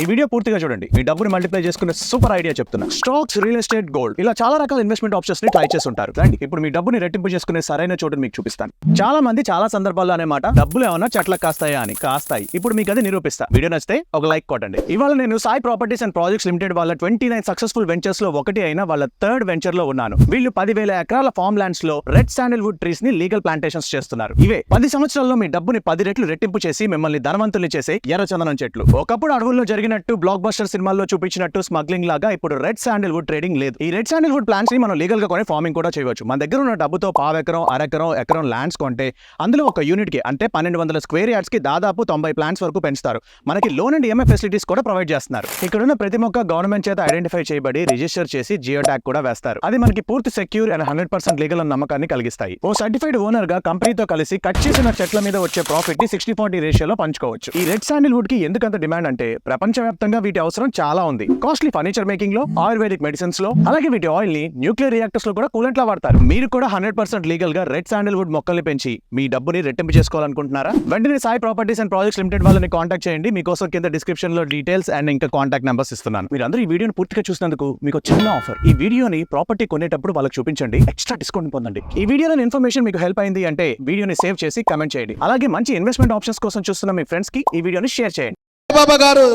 ఈ వీడియో పూర్తిగా చూడండి. మీ డబ్బుని మల్టిప్లై చేసుకునే సూపర్ ఐడియా చెప్తున్నా. స్టాక్స్ రియల్ ఎస్టేట్ గోల్డ్ ఇలా చాలా రకాల ఇన్వెస్ట్మెంట్ ఆప్షన్స్ని ట్రై చేస్తుంటారు. రండి ఇప్పుడు మీ డబ్బుని రెట్టింపు చేసుకునే సరైన చోటుని మీకు చూపిస్తాను. చాలా మంది చాలా సందర్భాల్లో అనే మాట డబ్బులు ఏమన్నా చెట్లకు కాస్తాయా? అని. కాస్తాయి. ఇప్పుడు మీకు అది నిరూపిస్తా. వీడియో నచ్చితే ఒక లైక్ కొట్టండి. ఇవాళ నేను Sai properties and projects limited వాళ్ళ ట్వంటీ నైన్ సక్సెస్ఫుల్ వెంచర్స్లో ఒకటి అయిన వాళ్ళ థర్డ్ వెంచర్లో ఉన్నాను. వీళ్ళు పదివేల ఎకరాల ఫామ్ ల్యాండ్స్లో రెడ్ శాండల్వుడ్ ట్రీస్ని లీగల్ ప్లాంటేషన్స్ చేస్తున్నారు. ఇవే పది సంవత్సరాల్లో మీ డబ్బుని పది రెట్లు రెట్టింపు చేసి మిమ్మల్ని ధనవంతులు చేసే ఎర్రచందనం చెట్లు. ఒకప్పుడు అడవుల్లో జరిగినట్టు బ్లాక్ బస్టర్ సినిమాల్లో చూపించినట్టు స్మగ్లింగ్ లాగా ఇప్పుడు రెడ్ శాండల్వుడ్ ట్రేడింగ్ లేదు. ఈ రెడ్ శాండల్వుడ్ ప్లాంట్స్ని మనం లీగల్గా కొని ఫార్మింగ్ కూడా చేయవచ్చు. మన దగ్గర ఉన్న డబ్బుతో పావెకరం అరెకరం ఎకరం ల్యాండ్స్ కొంటే అందులో ఒక యూనిట్కి అంటే పన్నెండు వందల స్క్వేర్ యార్డ్స్కి దాదాపు తొంభై ప్లాంట్స్ వరకు పెంచుతారు. మనకి లోన్ అండ్ ఈఎంఐ ఫెసిలిటీస్ కూడా ప్రొవైడ్ చేస్తున్నారు. ఇక్కడ ఉన్న ప్రతి మొక్క గవర్నమెంట్ చేత ఐడెంటిఫై చేయబడి రిజిస్టర్ చేసి జియో ట్యాగ్ కూడా వేస్తారు. అది మనకి పూర్తి secure and hundred percent legal అన్న నమ్మకాన్ని కలిగిస్తాయి. ఓ సర్టిఫైడ్ ఓనర్గా కంపెనీతో కలిసి కట్ చేసిన చెట్ల మీద వచ్చే ప్రాఫిట్ని సిక్స్టీ ఫార్టీ రేషియోలో పంచుకోవచ్చు. ఈ రెడ్ శాండిల్వుడ్కి ఎందుకంత డిమాండ్ అంటే ప్రపంచవ్యాప్తంగా వీటి అవసరం చాలా ఉంది. కాస్ట్లీ ఫర్నిచర్ మేకింగ్లో ఆయుర్వేదిక్ మెడిసిన్స్లో అలాగే వీటి ఆయిల్ని న్యూక్లియర్ రియాక్టర్స్లో కూడా కూలెంట్ లా వాడతారు. మీరు కూడా హండ్రెడ్ పర్సెంట్ లీగల్గా రెడ్ శాండిల్వుడ్ మొక్కల్ని పెంచి మీ డబ్బుని రెట్టింపు చేసుకోవాలనుకుంటున్నారా? వెంటనే Sai properties and projects limited వాళ్ళని కాంటాక్ట్ చేయండి. మీకోసం కింద డిస్క్రిప్షన్లో డీటెయిల్స్ అండ్ ఇంకా కాంటాక్ట్ నెంబర్స్ ఇస్తున్నాను. మీరు అందరూ ఈ వీడియోని పూర్తిగా చూసినందుకు మీకు చిన్న ఆఫర్. ఈ వీడియోని ప్రాపర్టీ కొనేటప్పుడు వాళ్ళకి చూపించండి. ఎక్స్ట్రా డిస్కౌంట్ పొందండి. ఈ వీడియోలో ఇన్ఫర్మేషన్ మీకు హెల్ప్ అయింది అంటే వీడియోని సేవ్ చేసి కమెంట్ చేయండి. అలాగే మంచి ఇన్వెస్ట్మెంట్ ఆప్షన్స్ కోసం చూస్తున్న మీ ఫ్రెండ్స్కి ఈ వీడియోని షేర్ చేయండి. బాబా గారు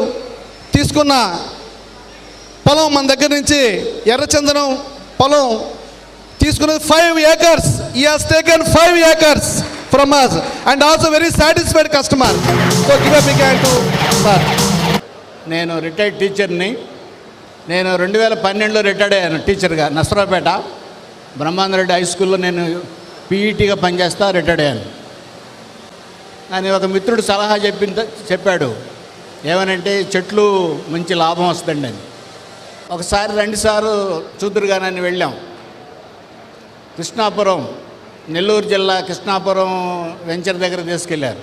తీసుకున్న పొలం మన దగ్గర నుంచి ఎర్రచందనం పొలం తీసుకున్నది five acres he has taken five acres from us and also very satisfied customer so give big to sir నేను రిటైర్డ్ టీచర్ని నేను రెండు వేల పన్నెండులో రిటైర్డ్ అయ్యాను టీచర్గా నసరాపేట బ్రహ్మాందరెడ్డి హై స్కూల్లో నేను పీఈటీగా పనిచేస్తా రిటైర్డ్ అయ్యాను. అని ఒక మిత్రుడు సలహా చెప్పిన చెప్పాడు ఏమనంటే చెట్లు మంచి లాభం వస్తుందండి అది. ఒకసారి రెండుసార్లు చూదురుగానని వెళ్ళాం. కృష్ణాపురం నెల్లూరు జిల్లా కృష్ణాపురం వెంచర్ దగ్గర తీసుకెళ్ళారు.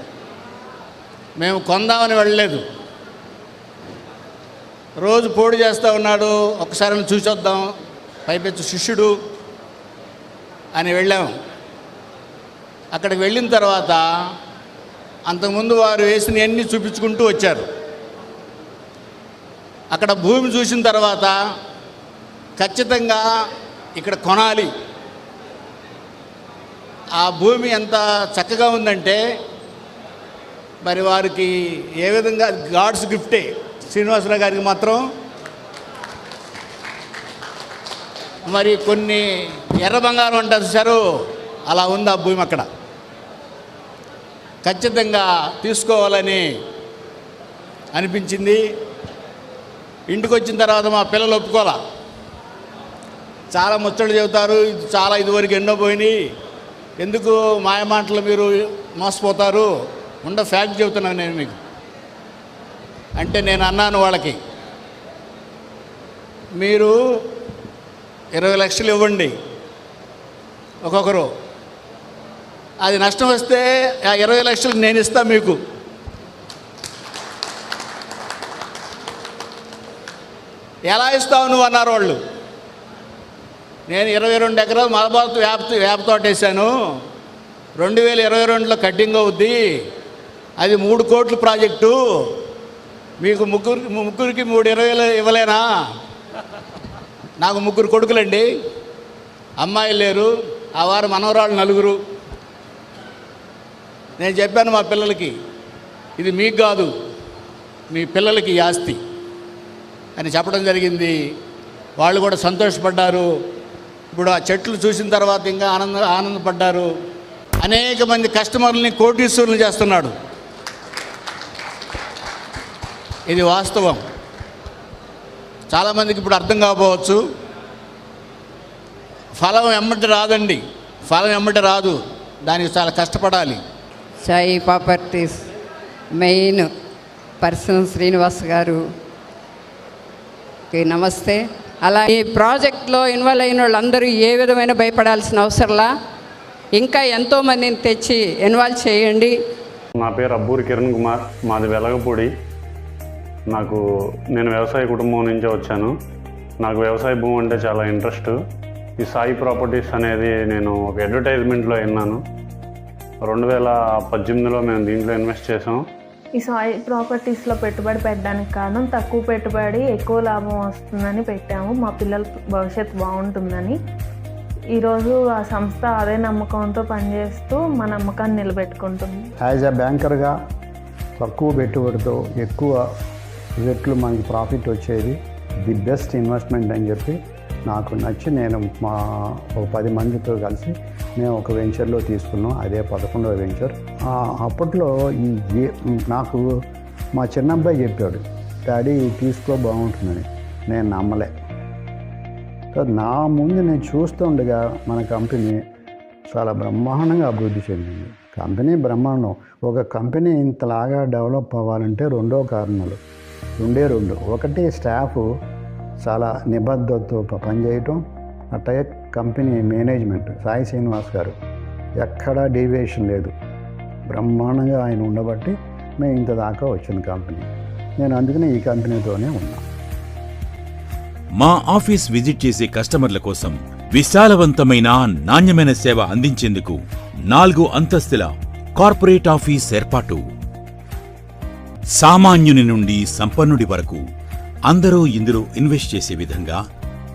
మేము కొందామని వెళ్ళలేదు. రోజు పోడు చేస్తూ ఉన్నాడు ఒకసారి చూసొద్దాం పైపెచ్చు శిష్యుడు అని వెళ్ళాము అక్కడికి వెళ్ళిన తర్వాత అంతకుముందు వారు వేసిన అన్నీ చూపించుకుంటూ వచ్చారు. అక్కడ భూమి చూసిన తర్వాత ఖచ్చితంగా ఇక్కడ కొనాలి. ఆ భూమి ఎంత చక్కగా ఉందంటే మరి వారికి ఏ విధంగా గాడ్స్ గిఫ్టే శ్రీనివాసరావు గారికి మాత్రం. మరి కొన్ని ఎర్ర బంగారం అంటారు సారు అలా ఉంది ఆ భూమి అక్కడ? ఖచ్చితంగా తీసుకోవాలని అనిపించింది. ఇంటికి వచ్చిన తర్వాత మా పిల్లలు ఒప్పుకోలే చాలా ముచ్చట్లు చెబుతారు ఇది చాలా ఇదివరకు ఎన్నో పోయినాయి. ఎందుకు మాయమాటలు మీరు మోసపోతారు? ఉండ ఫ్యాక్ట్ చెబుతున్నాను నేను మీకు. అంటే నేను అన్నాను వాళ్ళకి మీరు ఇరవై లక్షలు ఇవ్వండి ఒక్కొక్కరు. అది నష్టం వస్తే ఆ ఇరవై లక్షలు నేను ఇస్తాను మీకు. ఎలా ఇస్తావు నువ్వు అన్నారు వాళ్ళు. నేను ఇరవై రెండు ఎకరాలు మలబార్ వేప వేప తోట వేసాను. రెండు వేల ఇరవై రెండులో కటింగ్ అవుద్ది. అది మూడు కోట్ల ప్రాజెక్టు. మీకు ముగ్గురికి ముగ్గురికి మూడు ఇరవైలు ఇవ్వలేనా? నాకు ముగ్గురు కొడుకులండి. అమ్మాయిలు లేరు. ఆ వారు మనవరాళ్ళు నలుగురు. నేను చెప్పాను మా పిల్లలకి ఇది మీకు కాదు మీ పిల్లలకి ఆస్తి. అని చెప్పడం జరిగింది. వాళ్ళు కూడా సంతోషపడ్డారు. ఇప్పుడు ఆ చెట్లు చూసిన తర్వాత ఇంకా ఆనంద ఆనందపడ్డారు. అనేక మంది కస్టమర్లని కోటీశ్వరులు చేస్తున్నాడు. ఇది వాస్తవం. చాలామందికి ఇప్పుడు అర్థం కాకపోవచ్చు. ఫలం ఎమ్మటి రాదండి. ఫలం ఎమ్మటి రాదు. దానికి చాలా కష్టపడాలి. Sai properties main person Srinivas garu okay నమస్తే. అలా ఈ ప్రాజెక్ట్లో ఇన్వాల్వ్ అయిన వాళ్ళందరూ ఏ విధమైన భయపడాల్సిన అవసరంలా? ఇంకా ఎంతోమందిని తెచ్చి ఇన్వాల్వ్ చేయండి. నా పేరు అబ్బూరి కిరణ్ కుమార్ మాది వెలగపూడి. నాకు నేను వ్యవసాయ కుటుంబం నుంచే వచ్చాను. నాకు వ్యవసాయ భూమి అంటే చాలా ఇంట్రెస్ట్. ఈ సాయి ప్రాపర్టీస్ అనేది నేను ఒక అడ్వర్టైజ్మెంట్లో విన్నాను. రెండు వేల పద్దెనిమిదిలో మేము దీంట్లో ఇన్వెస్ట్ చేసాం ఈ సాయి ప్రాపర్టీస్లో పెట్టుబడి పెట్టడానికి కారణం తక్కువ పెట్టుబడి ఎక్కువ లాభం వస్తుందని పెట్టాము. మా పిల్లల భవిష్యత్తు బాగుంటుందని. ఈరోజు ఆ సంస్థ అదే నమ్మకంతో పనిచేస్తూ మా నమ్మకాన్ని నిలబెట్టుకుంటుంది. యాజ్ అ బ్యాంకర్గా తక్కువ పెట్టుబడితో ఎక్కువ రెట్లు మనకి ప్రాఫిట్ వచ్చేది ది బెస్ట్ ఇన్వెస్ట్మెంట్ అని చెప్పి నాకు నచ్చి నేను మా ఒక పది మందితో కలిసి మేము ఒక వెంచర్లో తీసుకున్నాం. అదే పదకొండవ వెంచర్. అప్పట్లో ఈ నాకు మా చిన్నబ్బాయి చెప్పాడు డాడీ తీసుకో బాగుంటుందని. నేను నమ్మలే. నా ముందు నేను చూస్తుండగా మన కంపెనీ చాలా బ్రహ్మాండంగా అభివృద్ధి చెందింది. కంపెనీ బ్రహ్మాండం. ఒక కంపెనీ ఇంతలాగా డెవలప్ అవ్వాలంటే రెండో కారణాలు. రెండే రెండు. ఒకటి స్టాఫ్ చాలా నిబద్ధతతో ప- పనిచేయటం అట్లాగే కంపెనీ మేనేజ్మెంట్. సాయి శ్రీనివాస్ గారు. ఎక్కడా డీవియేషన్ లేదు. బ్రహ్మాండంగా ఆయన ఉండబట్టి మేము ఇంత దాకా వచ్చిన కంపెనీ. నేను అందుకనే ఈ కంపెనీతోనే ఉన్నాను మా ఆఫీస్ విజిట్ చేసే కస్టమర్ల కోసం విశాలవంతమైన నాణ్యమైన సేవ అందించేందుకు నాలుగు అంతస్తుల కార్పొరేట్ ఆఫీస్ ఏర్పాటు. సామాన్యుని నుండి సంపన్నుడి వరకు అందరూ ఇందులో ఇన్వెస్ట్ చేసే విధంగా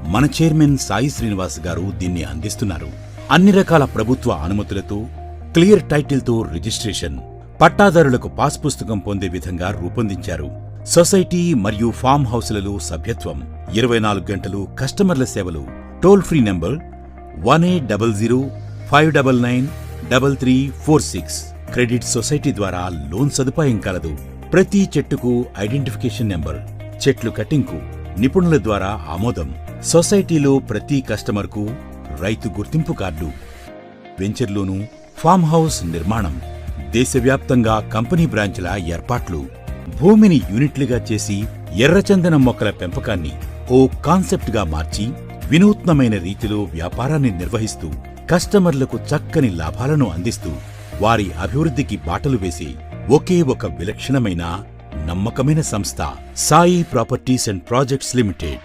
మన చైర్మన్ సాయి శ్రీనివాస్ గారు దీన్ని అందిస్తున్నారు. అన్ని రకాల ప్రభుత్వ అనుమతులతో క్లియర్ టైటిల్తో రిజిస్ట్రేషన్. పట్టాదారులకు పాస్ పుస్తకం పొందే విధంగా రూపొందించారు. సొసైటీ మరియు ఫామ్ హౌస్లలో సభ్యత్వం ఇరవై నాలుగు గంటలు కస్టమర్ల సేవలు. Toll free number one eight double zero five double nine double three four six. Credit society ద్వారా లోన్ సదుపాయం కలదు. ప్రతి చెట్టుకు ఐడెంటిఫికేషన్ నెంబర్ చెట్లు కటింగ్కు నిపుణుల ద్వారా ఆమోదం. సొసైటీలో ప్రతి కస్టమర్కు రైతు గుర్తింపు కార్డు. వెంచర్లోనూ ఫామ్ హౌస్ నిర్మాణం దేశవ్యాప్తంగా కంపెనీ బ్రాంచ్ల ఏర్పాట్లు భూమిని యూనిట్లుగా చేసి ఎర్రచందనం మొక్కల పెంపకాన్ని ఓ కాన్సెప్ట్గా మార్చి వినూత్నమైన రీతిలో వ్యాపారాన్ని నిర్వహిస్తూ కస్టమర్లకు చక్కని లాభాలను అందిస్తూ వారి అభివృద్ధికి బాటలు వేసే ఒకే ఒక విలక్షణమైన నమ్మకమైన సంస్థ Sai properties and projects limited.